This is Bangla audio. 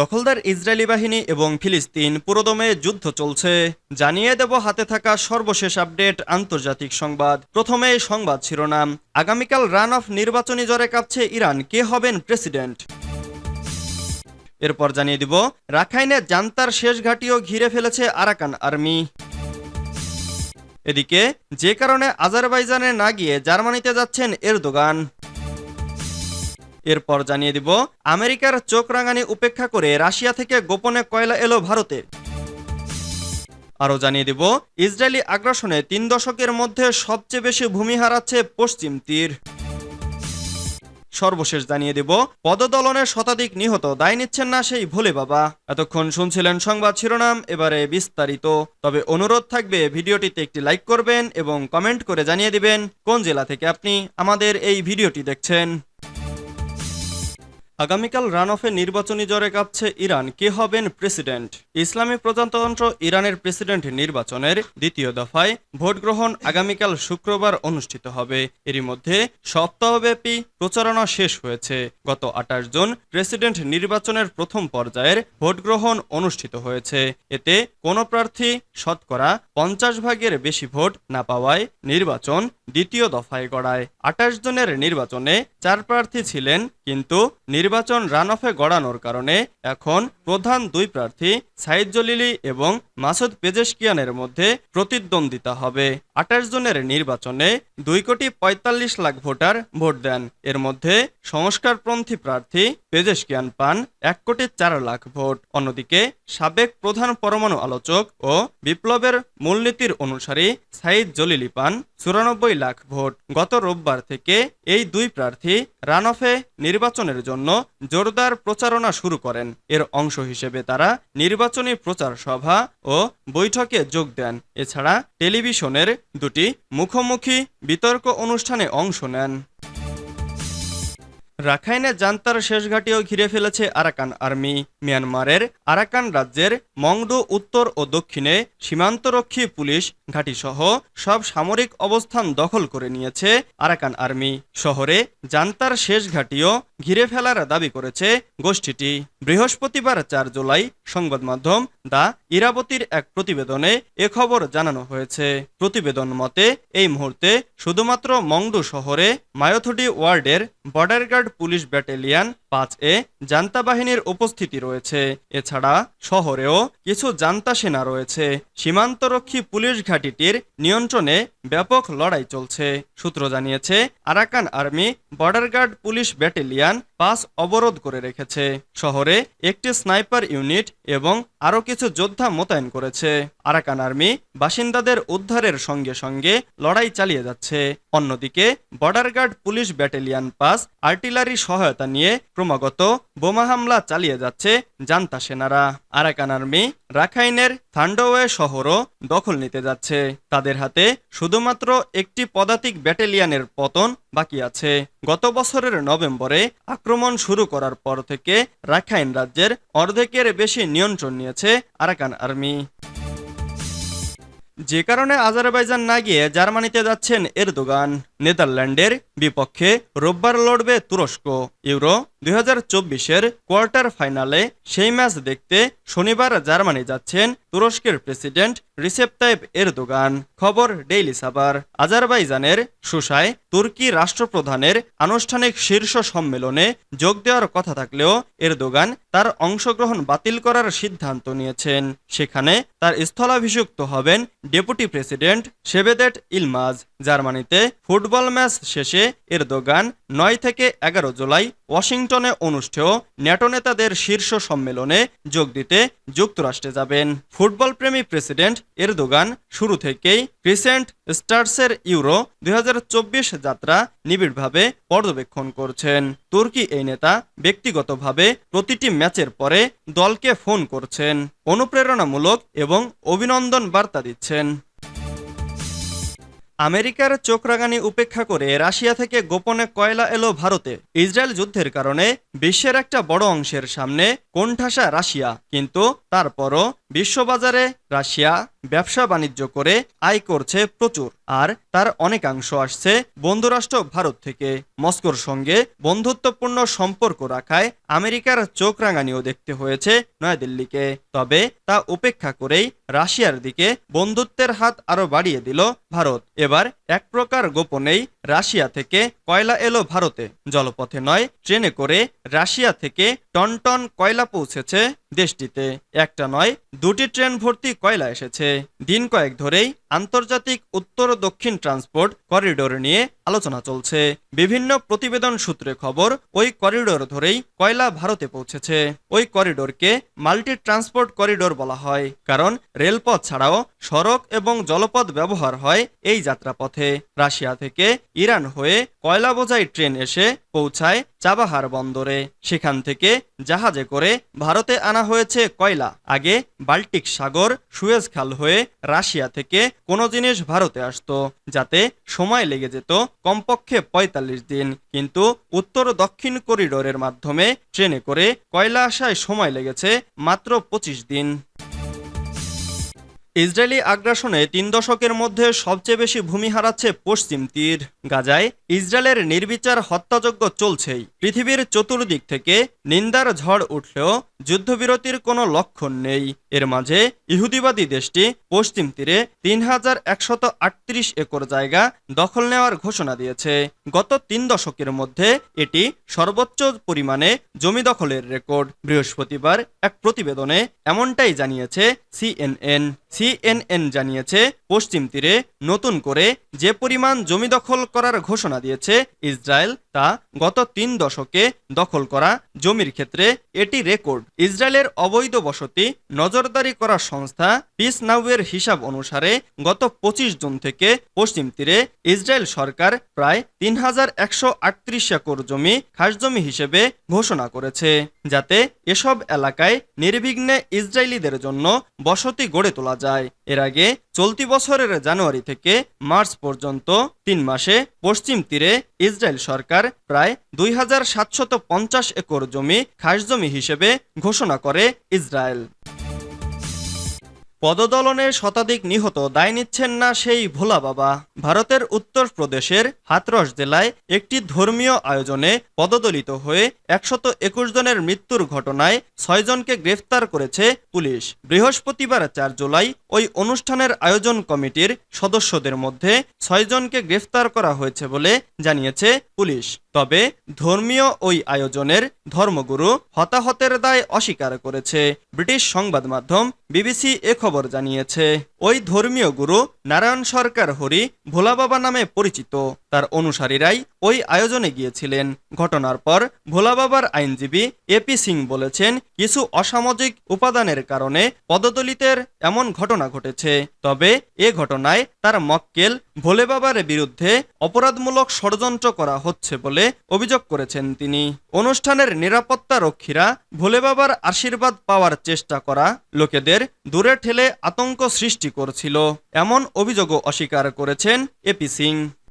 দখলদার ইসরায়েলি বাহিনী এবং ফিলিস্তিন পুরোদমে যুদ্ধ চলছে। জানিয়ে দেব হাতে থাকা সর্বশেষ আপডেট আন্তর্জাতিক সংবাদ। প্রথমে সংবাদ শিরোনাম। আগামীকাল রান অফ নির্বাচনী জ্বরে কাঁপছে ইরান। কে হবেন প্রেসিডেন্ট? এরপর জানিয়ে দিব, রাখাইনে জান্তার শেষ ঘাটিও ঘিরে ফেলেছে আরাকান আর্মি। এদিকে, যে কারণে আজারবাইজানে না গিয়ে জার্মানিতে যাচ্ছেন এরদোগান। এরপর জানিয়ে দিব, আমেরিকার চোখ রাঙানি উপেক্ষা করে রাশিয়া থেকে গোপনে কয়লা এলো ভারতে আরও জানিয়ে দিব, ইসরায়েলি আগ্রাসনে তিন দশকের মধ্যে সবচেয়ে বেশি ভূমি হারাচ্ছে পশ্চিম তীর। সর্বশেষ জানিয়ে দেব পদদলনের শতাধিক নিহত দায় নিচ্ছেন না সেই ভোলে বাবা। এতক্ষণ শুনছিলেন সংবাদ শিরোনাম, এবারে বিস্তারিত। তবে অনুরোধ থাকবে, ভিডিওটিতে একটি লাইক করবেন এবং কমেন্ট করে জানিয়ে দিবেন, কোন জেলা থেকে আপনি আমাদের এই ভিডিওটি দেখছেন। আগামীকাল রান অফে নির্বাচনী জ্বরে কাঁপছে ইরান। কে হবেন প্রেসিডেন্ট? ইসলামী প্রজাতন্ত্র ইরানের প্রেসিডেন্ট নির্বাচনের দ্বিতীয় দফায় ভোট গ্রহণ আগামীকাল শুক্রবার অনুষ্ঠিত হবে। এরই মধ্যে সপ্তাহব্যাপী প্রচারণা শেষ হয়েছে। গত আঠাশ জুন প্রেসিডেন্ট নির্বাচনের প্রথম পর্যায়ের ভোট গ্রহণ অনুষ্ঠিত হয়েছে। এতে কোনো প্রার্থী শতকরা পঞ্চাশ ভাগের বেশি ভোট না পাওয়ায় নির্বাচন দ্বিতীয় দফায় গড়ায়। আঠাশ জনের নির্বাচনে চার প্রার্থী ছিলেন, কিন্তু রান অফে গড়ানোর কারণে এখন প্রধান দুই প্রার্থী সাইদ জলিলি এবং মাসুদ পেজেশকিয়ানের মধ্যে প্রতিদ্বন্দ্বিতা হবে। আঠাশ জনের নির্বাচনে দুই কোটি পঁয়তাল্লিশ লাখ ভোটার ভোট দেন। এর মধ্যে সংস্কারপন্থী প্রার্থী পেজেশকিয়ান পান এক কোটি চার লাখ ভোট। অন্যদিকে সাবেক প্রধান পরমাণু আলোচক ও বিপ্লবের মূলনীতির অনুসারী সাইদ জলিলি পান চুরানব্বই লাখ ভোট। গত রোববার থেকে এই দুই প্রার্থী রান অফে নির্বাচনের জন্য জোরদার প্রচারণা শুরু করেন। এর অংশ হিসেবে তারা নির্বাচনী প্রচার সভা ও বৈঠকে যোগ দেন। এছাড়া টেলিভিশনের দুটি মুখোমুখি বিতর্ক অনুষ্ঠানে অংশ নেন। রাখাইনে জান্তার শেষ ঘাটিও ঘিরে ফেলেছে আরাকান আর্মি। মিয়ানমারের আরাকান রাজ্যের মংডু উত্তর ও দক্ষিণে সীমান্তরক্ষী পুলিশ ঘাঁটিসহ সব সামরিক অবস্থান দখল করে নিয়েছে আরাকান আর্মি। শহরে জান্তার শেষ ঘাটিও ঘিরে ফেলার দাবি করেছে গোষ্ঠীটি। বৃহস্পতিবার চার জুলাই সংবাদ মাধ্যম দা ইরাবতীর এক প্রতিবেদনে এ খবর জানানো হয়েছে। প্রতিবেদন মতে, এই মুহূর্তে শুধুমাত্র মংডু শহরে মায়োথুডি ওয়ার্ডের বর্ডার গার্ড পুলিশ ব্যাটালিয়ান পাঁচ এ জান্তা বাহিনীর উপস্থিতি রয়েছে। এছাড়া শহরেও কিছু জান্তা সেনা রয়েছে। সীমান্তরক্ষী পুলিশ ঘাঁটিটির নিয়ন্ত্রণে ব্যাপক লড়াই চলছে। সূত্র জানিয়েছে, Arakan Army border guard police battalion pass অবরোধ করে রেখেছে। শহরে একটি স্নাইপার ইউনিট এবং আরও কিছু যোদ্ধা মোতায়েন করেছে। আরাকান আর্মি বাসিন্দাদের উদ্ধারের সঙ্গে সঙ্গে লড়াই চালিয়ে যাচ্ছে। অন্যদিকে, বর্ডার গার্ড পুলিশ ব্যাটালিয়ান পাস আর্টিলারি সহায়তা নিয়ে ক্রমাগত বোমা হামলা চালিয়ে যাচ্ছে জান্তা সেনারা। আরাকান আর্মি রাখাইনের থান্ডোয়ে শহরও দখল নিতে যাচ্ছে। তাদের হাতে শুধুমাত্র একটি পদাতিক ব্যাটালিয়ানের পতন বাকি আছে। গত বছরের নভেম্বরে আক্রমণ শুরু করার পর থেকে রাখাইন রাজ্যের অর্ধেকের বেশি নিয়ন্ত্রণ নিয়েছে আরাকান আর্মি। যে কারণে আজারবাইজান না গিয়ে জার্মানিতে যাচ্ছেন এরদোগান। নেদারল্যান্ডের বিপক্ষে রোববার লড়বে তুরস্ক। ইউরো দুই চব্বিশের কোয়ার্টার ফাইনালে সেই ম্যাচ দেখতে শনিবার জার্মানি যাচ্ছেন তুরস্কের প্রেসিডেন্ট রিসেপ তাইব এরদোগান। খবর ডেইলি সাবার আজারবাইজানের সুসায় তুর্কি রাষ্ট্রপ্রধানের আনুষ্ঠানিক শীর্ষ সম্মেলনে যোগ দেওয়ার কথা থাকলেও এর এরদোগান তার অংশগ্রহণ বাতিল করার সিদ্ধান্ত নিয়েছেন। সেখানে তার স্থলাভিষিক্ত হবেন ডেপুটি প্রেসিডেন্ট সেবেদেট ইলমাজ। জার্মানিতে ফুটবল ম্যাচ শেষে এর এরদোগান নয় থেকে এগারো জুলাই ওয়াশিংটনে অনুষ্ঠেয় ন্যাটো নেতাদের শীর্ষ সম্মেলনে যোগ দিতে যুক্তরাষ্ট্রে যাবেন। ফুটবল প্রেমী প্রেসিডেন্ট এরদোগান শুরু থেকেই ক্রিসেন্ট স্টার্সের ইউরো দু হাজার চব্বিশ যাত্রা নিবিড়ভাবে পর্যবেক্ষণ করছেন। তুর্কি এই নেতা ব্যক্তিগতভাবে প্রতিটি ম্যাচের পরে দলকে ফোন করছেন, অনুপ্রেরণামূলক এবং অভিনন্দন বার্তা দিচ্ছেন। আমেরিকার চোখ রাগানি উপেক্ষা করে রাশিয়া থেকে গোপনে কয়লা এলো ভারতে। ইসরায়েল যুদ্ধের কারণে বিশ্বের একটা বড় অংশের সামনে কোণঠাসা রাশিয়া, কিন্তু তারপরও বিশ্ববাজারে রাশিয়া ব্যবসা বাণিজ্য করে আয় করছে প্রচুর, আর তার অনেকাংশ আসছে বন্ধুরাষ্ট্র ভারত থেকে। মস্কোর সঙ্গে বন্ধুত্বপূর্ণ সম্পর্ক রাখায় আমেরিকার চোখ রাঙানিও দেখতে হয়েছে নয়াদিল্লিকে। তবে তা উপেক্ষা করেই রাশিয়ার দিকে বন্ধুত্বের হাত আরও বাড়িয়ে দিল ভারত। এবার এক প্রকার গোপনেই রাশিয়া থেকে কয়লা এলো ভারতে। জলপথে নয়, ট্রেনে করে রাশিয়া থেকে টন টন কয়লা পৌঁছেছে দেশটিতে। একটা নয়, দুটি ট্রেন ভর্তি কয়লা এসেছে। দিন কয়েক ধরেই আন্তর্জাতিক উত্তর দক্ষিণ ট্রান্সপোর্ট করিডোর নিয়ে আলোচনা চলছে। বিভিন্ন প্রতিবেদন সূত্রে খবর, ওই করিডোর ধরেই কয়লা ভারতে পৌঁছেছে। ওই করিডোরকে মাল্টি ট্রান্সপোর্ট করিডোর বলা হয়, কারণ রেলপথ ছাড়াও সড়ক এবং জলপথ ব্যবহার হয় এই যাত্রাপথে। রাশিয়া থেকে ইরান হয়ে কয়লা বোঝাই ট্রেন এসে পৌঁছায় চাবাহার বন্দরে। সেখান থেকে জাহাজে করে ভারতে আনা হয়েছে কয়লা। আগে বাল্টিক সাগর, সুয়েজ খাল হয়ে রাশিয়া থেকে কোনো জিনিস ভারতে আসতো, যাতে সময় লেগে যেত কমপক্ষে ৪৫ দিন। কিন্তু উত্তর দক্ষিণ করিডোরের মাধ্যমে ট্রেনে করে কয়লা আসায় সময় লেগেছে মাত্র ২৫ দিন। ইসরায়েলি আগ্রাসনে তিন দশকের মধ্যে সবচেয়ে বেশি ভূমি হারাচ্ছে পশ্চিম তীর গাজায়। ইসরায়েলের নির্বিচার হত্যাযজ্ঞ চলছেই। পৃথিবীর চতুর্দিক থেকে নিন্দার ঝড় উঠলেও যুদ্ধবিরতির কোনো লক্ষণ নেই। এর মাঝে ইহুদিবাদী দেশটি পশ্চিম তীরে তিন হাজার আটত্রিশ একর জায়গা দখল নেওয়ার ঘোষণা দিয়েছে। গত তিন দশকের মধ্যে এটি সর্বোচ্চ পরিমাণে জমি দখলের রেকর্ড। বৃহস্পতিবার এক প্রতিবেদনে এমনটাই জানিয়েছে সিএনএন। সিএনএন জানিয়েছে পশ্চিম তীরে নতুন করে যে পরিমাণ জমি দখল করার ঘোষণা দিয়েছে ইসরায়েল তা গত তিন দশকে দখল করা জমির ক্ষেত্রে এটি রেকর্ড। ইসরায়েলের অবৈধ বসতি নজরদারি করা সংস্থা পিস নাউয়ের হিসাব অনুসারে গত পঁচিশ জুন থেকে পশ্চিম তীরে ইসরায়েল সরকার প্রায় তিন হাজার একশো আটত্রিশ একর জমি খাসজমি হিসেবে ঘোষণা করেছে, যাতে এসব এলাকায় নির্বিঘ্নে ইসরায়েলিদের জন্য বসতি গড়ে তোলা যায়। এর আগে চলতি বছরের জানুয়ারি থেকে মার্চ পর্যন্ত তিন মাসে পশ্চিম তীরে ইসরায়েল সরকার প্রায় দুই হাজার সাতশত পঞ্চাশ একর জমি খাসজমি হিসেবে ঘোষণা করে ইসরায়েল। পদদলনে শতাধিক নিহত দায় নিচ্ছেন না সেই ভোলা বাবা। ভারতের উত্তরপ্রদেশের হাতরস জেলায় একটি ধর্মীয় আয়োজনে পদদলিত হয়ে একশত একুশ জনের মৃত্যুর ঘটনায় ছয়জনকে গ্রেফতার করেছে পুলিশ। বৃহস্পতিবার চার জুলাই ওই অনুষ্ঠানের আয়োজন কমিটির সদস্যদের মধ্যে ছয়জনকে গ্রেফতার করা হয়েছে বলে জানিয়েছে পুলিশ। তবে ধর্মীয় ওই আয়োজনের ধর্মগুরু হতাহতের দায় অস্বীকার করেছে, ব্রিটিশ সংবাদ মাধ্যম বিবিসি এ খবর জানিয়েছে। ওই ধর্মীয় গুরু নারায়ণ সরকার হরি ভোলা বাবা নামে পরিচিত। তার অনুসারীরাই ওই আয়োজনে গিয়েছিলেন। ঘটনার পর ভোলা বাবার আইনজীবী এপি সিং বলেছেন, কিছু অসামাজিক উপাদানের কারণে পদদলিতের এমন ঘটনা ঘটেছে। তবে এ ঘটনায় তার মক্কেল ভোলে বাবার বিরুদ্ধে অপরাধমূলক ষড়যন্ত্র করা হচ্ছে বলে অভিযোগ করেছেন তিনি। অনুষ্ঠানের নিরাপত্তা রক্ষীরা ভোলে বাবার আশীর্বাদ পাওয়ার চেষ্টা করা লোকেদের দূরে ঠেলে আতঙ্ক সৃষ্টি করছিল। এমন অভিযোগও অস্বীকার করেছেন এপি সিং।